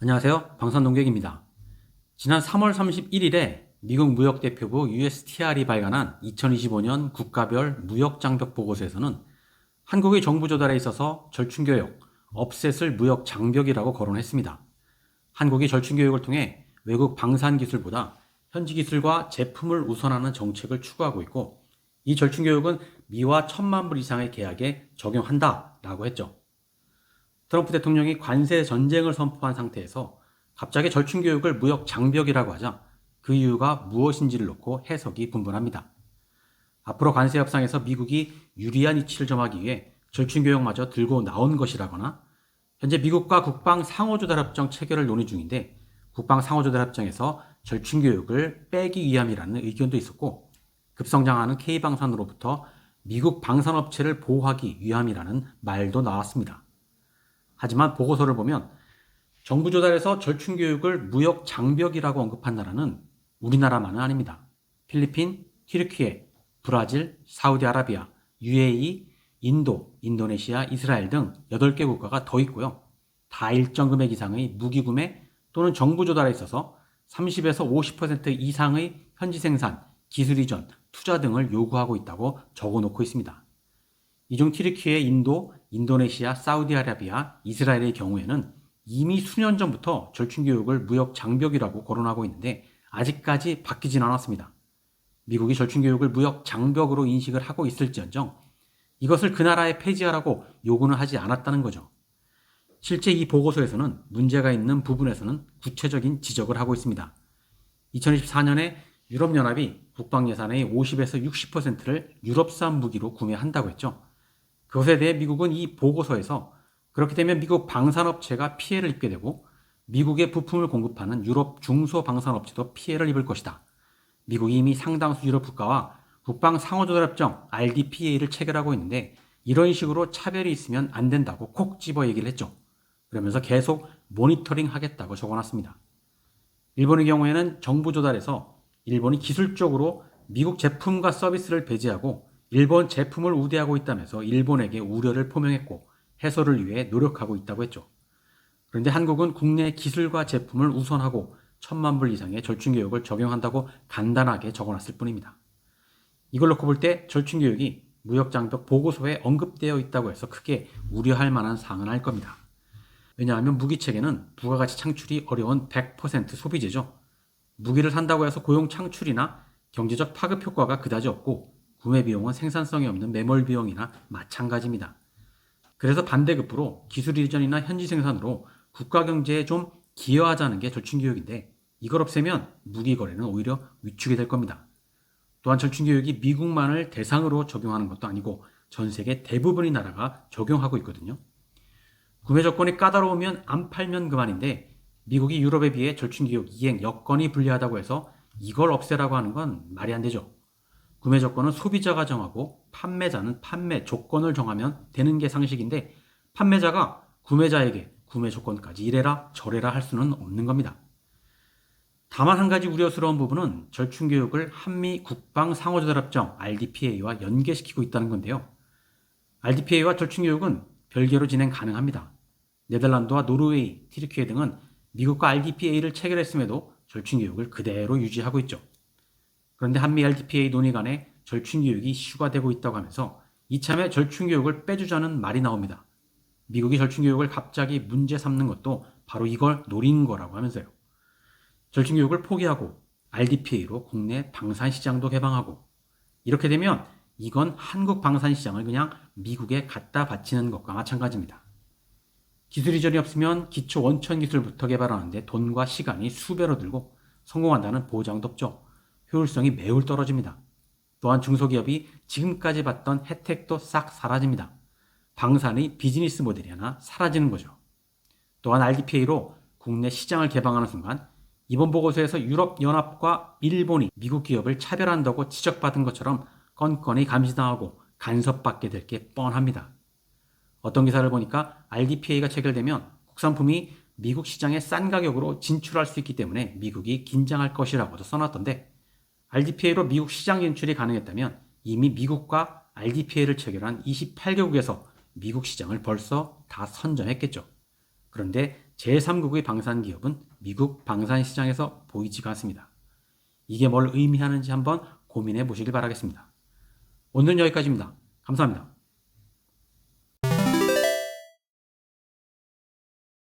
안녕하세요. 방산농객입니다. 지난 3월 31일에 미국 무역대표부 USTR이 발간한 2025년 국가별 무역장벽 보고서에서는 한국의 정부 조달에 있어서 절충교역, 업셋을 무역장벽이라고 거론했습니다. 한국이 절충교역을 통해 외국 방산기술보다 현지 기술과 제품을 우선하는 정책을 추구하고 있고 이 절충교역은 미와 천만 불 이상의 계약에 적용한다라고 했죠. 트럼프 대통령이 관세 전쟁을 선포한 상태에서 갑자기 절충 교육을 무역 장벽이라고 하자 그 이유가 무엇인지를 놓고 해석이 분분합니다. 앞으로 관세 협상에서 미국이 유리한 이치를 점하기 위해 절충 교육마저 들고 나온 것이라거나 현재 미국과 국방 상호조달 협정 체결을 논의 중인데 국방 상호조달 협정에서 절충 교육을 빼기 위함이라는 의견도 있었고 급성장하는 K방산으로부터 미국 방산업체를 보호하기 위함이라는 말도 나왔습니다. 하지만 보고서를 보면 정부 조달에서 절충 교육을 무역 장벽이라고 언급한 나라는 우리나라만은 아닙니다. 필리핀, 튀르키예, 브라질, 사우디아라비아, UAE, 인도, 인도네시아, 이스라엘 등 8개 국가가 더 있고요. 다 일정 금액 이상의 무기 구매 또는 정부 조달에 있어서 30에서 50% 이상의 현지 생산, 기술 이전, 투자 등을 요구하고 있다고 적어 놓고 있습니다. 이중 튀르키예, 인도, 인도네시아, 사우디아라비아, 이스라엘의 경우에는 이미 수년 전부터 절충교육을 무역 장벽이라고 거론하고 있는데 아직까지 바뀌진 않았습니다. 미국이 절충교육을 무역 장벽으로 인식을 하고 있을지언정 이것을 그 나라에 폐지하라고 요구는 하지 않았다는 거죠. 실제 이 보고서에서는 문제가 있는 부분에서는 구체적인 지적을 하고 있습니다. 2024년에 유럽연합이 국방 예산의 50에서 60%를 유럽산 무기로 구매한다고 했죠. 그것에 대해 미국은 이 보고서에서 그렇게 되면 미국 방산업체가 피해를 입게 되고 미국의 부품을 공급하는 유럽 중소 방산업체도 피해를 입을 것이다. 미국이 이미 상당수 유럽 국가와 국방 상호조달협정 RDPA를 체결하고 있는데 이런 식으로 차별이 있으면 안 된다고 콕 집어 얘기를 했죠. 그러면서 계속 모니터링 하겠다고 적어놨습니다. 일본의 경우에는 정부 조달에서 일본이 기술적으로 미국 제품과 서비스를 배제하고 일본 제품을 우대하고 있다면서 일본에게 우려를 표명했고 해소를 위해 노력하고 있다고 했죠. 그런데 한국은 국내 기술과 제품을 우선하고 천만 불 이상의 절충교육을 적용한다고 간단하게 적어놨을 뿐입니다. 이걸 놓고 볼 때 절충교육이 무역장벽 보고서에 언급되어 있다고 해서 크게 우려할 만한 사항은 알 겁니다. 왜냐하면 무기체계는 부가가치 창출이 어려운 100% 소비재죠. 무기를 산다고 해서 고용 창출이나 경제적 파급 효과가 그다지 없고 구매 비용은 생산성이 없는 매몰 비용이나 마찬가지입니다. 그래서 반대급부로 기술 이전이나 현지 생산으로 국가 경제에 좀 기여하자는 게 절충교육인데 이걸 없애면 무기 거래는 오히려 위축이 될 겁니다. 또한 절충교육이 미국만을 대상으로 적용하는 것도 아니고 전 세계 대부분의 나라가 적용하고 있거든요. 구매 조건이 까다로우면 안 팔면 그만인데 미국이 유럽에 비해 절충교육 이행 여건이 불리하다고 해서 이걸 없애라고 하는 건 말이 안 되죠. 구매 조건은 소비자가 정하고 판매자는 판매 조건을 정하면 되는 게 상식인데 판매자가 구매자에게 구매 조건까지 이래라 저래라 할 수는 없는 겁니다. 다만 한 가지 우려스러운 부분은 절충 교육을 한미 국방 상호조달협정 RDPA와 연계시키고 있다는 건데요. RDPA와 절충 교육은 별개로 진행 가능합니다. 네덜란드와 노르웨이, 티르키예 등은 미국과 RDPA를 체결했음에도 절충 교육을 그대로 유지하고 있죠. 그런데 한미 RDPA 논의 간에 절충 교육이 이슈가 되고 있다고 하면서 이참에 절충 교육을 빼주자는 말이 나옵니다. 미국이 절충 교육을 갑자기 문제 삼는 것도 바로 이걸 노린 거라고 하면서요. 절충 교육을 포기하고 RDPA로 국내 방산 시장도 개방하고 이렇게 되면 이건 한국 방산 시장을 그냥 미국에 갖다 바치는 것과 마찬가지입니다. 기술 이전이 없으면 기초 원천 기술부터 개발하는데 돈과 시간이 수배로 들고 성공한다는 보장도 없죠. 효율성이 매우 떨어집니다. 또한 중소기업이 지금까지 받던 혜택도 싹 사라집니다. 방산의 비즈니스 모델이 하나 사라지는 거죠. 또한 RDPA로 국내 시장을 개방하는 순간 이번 보고서에서 유럽연합과 일본이 미국 기업을 차별한다고 지적받은 것처럼 건건이 감시당하고 간섭받게 될 게 뻔합니다. 어떤 기사를 보니까 RDPA가 체결되면 국산품이 미국 시장에 싼 가격으로 진출할 수 있기 때문에 미국이 긴장할 것이라고도 써놨던데 RDPA로 미국 시장 진출이 가능했다면 이미 미국과 RDPA를 체결한 28개국에서 미국 시장을 벌써 다 선점했겠죠. 그런데 제3국의 방산 기업은 미국 방산 시장에서 보이지가 않습니다. 이게 뭘 의미하는지 한번 고민해 보시길 바라겠습니다. 오늘은 여기까지입니다. 감사합니다.